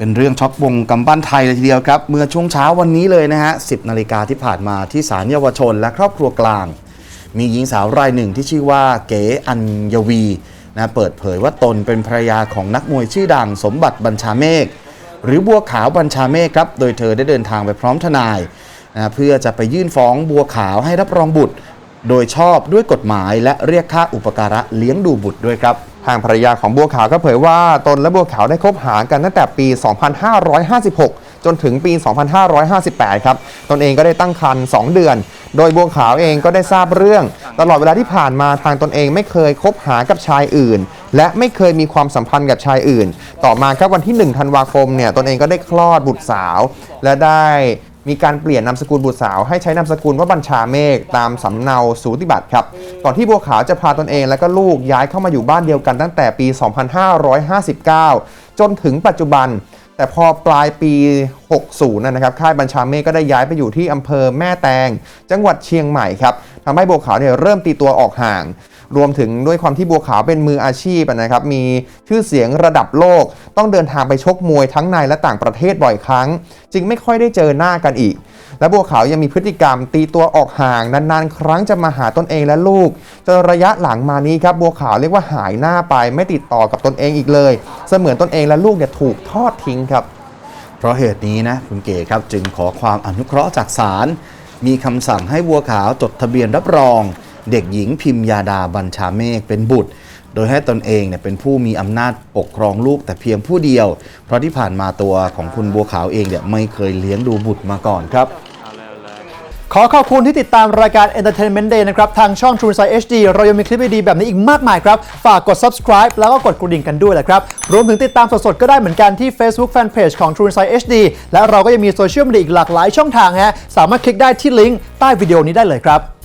เป็นเรื่องช็อกวงกำปั้นไทยเลยทีเดียวครับ เมื่อช่วงเช้าวันนี้เลยนะฮะ 10 นาฬิกาที่ผ่านมาที่ศาลเยาวชนและครอบครัวกลาง มีหญิงสาวรายหนึ่งที่ชื่อว่าเก๋อัญยวีนะเปิดเผยว่าตนเป็นภรรยาของนักมวยชื่อดังสมบัติบัญชาเมฆหรือบัวขาวบัญชาเมฆครับ โดยเธอได้เดินทางไปพร้อมทนายนะเพื่อจะไปยื่นฟ้องบัวขาวให้รับรองบุตร โดยชอบด้วยกฎหมายและเรียกค่าอุปการะเลี้ยงดูบุตรด้วยครับ ทางภรรยาของบัวขาวก็เผยว่าตนและบัวขาวได้คบหากันตั้งแต่ปี 2556 จนถึงปี 2558 ครับ ตนเองก็ได้ตั้งครรภ์2เดือน โดยบัวขาวเองก็ได้ทราบเรื่อง ตลอดเวลาที่ผ่านมาทางตนเองไม่เคยคบหากับชายอื่น และไม่เคยมีความสัมพันธ์กับชายอื่น ต่อมาครับวันที่ 1 ธันวาคมเนี่ยตนเองก็ได้คลอดบุตรสาว และได้ มีการเปลี่ยนนามสกุลบุตรสาวให้ใช้นามสกุลว่าบัญชาเมฆตามสำเนาสูติบัตรครับก่อนที่บัวขาวจะพาตนเองและก็ลูกย้ายเข้ามาอยู่บ้านเดียวกันตั้งแต่ปี 2559 จนถึงปัจจุบัน แต่พอปลายปี 60 นะนะครับค่ายบัญชาเมฆก็ได้ย้ายไปอยู่ที่อำเภอแม่แตง จังหวัดเชียงใหม่ครับทำให้บัวขาวเนี่ยเริ่มตีตัวออกห่างรวมถึงด้วยความที่บัวขาวเป็นมืออาชีพนะครับ มีชื่อเสียงระดับโลก ต้องเดินทางไปชกมวยทั้งในและต่างประเทศบ่อยครั้ง จึงไม่ค่อยได้เจอหน้ากันอีก และบัวขาวยังมีพฤติกรรมตีตัวออกห่างนานๆ ครั้งจะมาหาตนเองและลูกจนระยะหลังมานี้ครับบัวขาวเรียกว่าหายหน้าไปไม่ติดต่อกับตนเองอีกเลย เสมือนตนเองและลูกเนี่ยถูกทอดทิ้งครับ เพราะเหตุนี้นะคุณเก๋ครับจึงขอความอนุเคราะห์จากศาลมีคำสั่งให้บัวขาวจดทะเบียนรับรอง เด็กหญิงพิมยาดาบัญชาเมฆเป็นบุตร ดยให้ตนเองเนี่ยเป็นผู้มีอำนาจปกครองลูกแต่เพียงผู้เดียว เพราะที่ผ่านมาตัวของคุณบัวขาวเองเนี่ยไม่เคยเลี้ยงดูบุตรมาก่อนครับขอขอบคุณที่ติดตามรายการ Entertainment Day นะครับ ทางช่อง True Insight HD เรายังมีคลิปดีๆแบบนี้อีกมากมายครับ ฝากกด subscribe แล้วก็กดกระดิ่งกันด้วยแหละครับ รวมถึงติดตามสดๆ ก็ได้เหมือนกันที่ Facebook Fanpage ของ True Insight HD และเราก็ยังมีโซเชียลมีเดียอีกหลากหลายช่องทางฮะสามารถคลิกได้ที่ลิงก์ใต้วิดีโอนี้ได้เลยครับ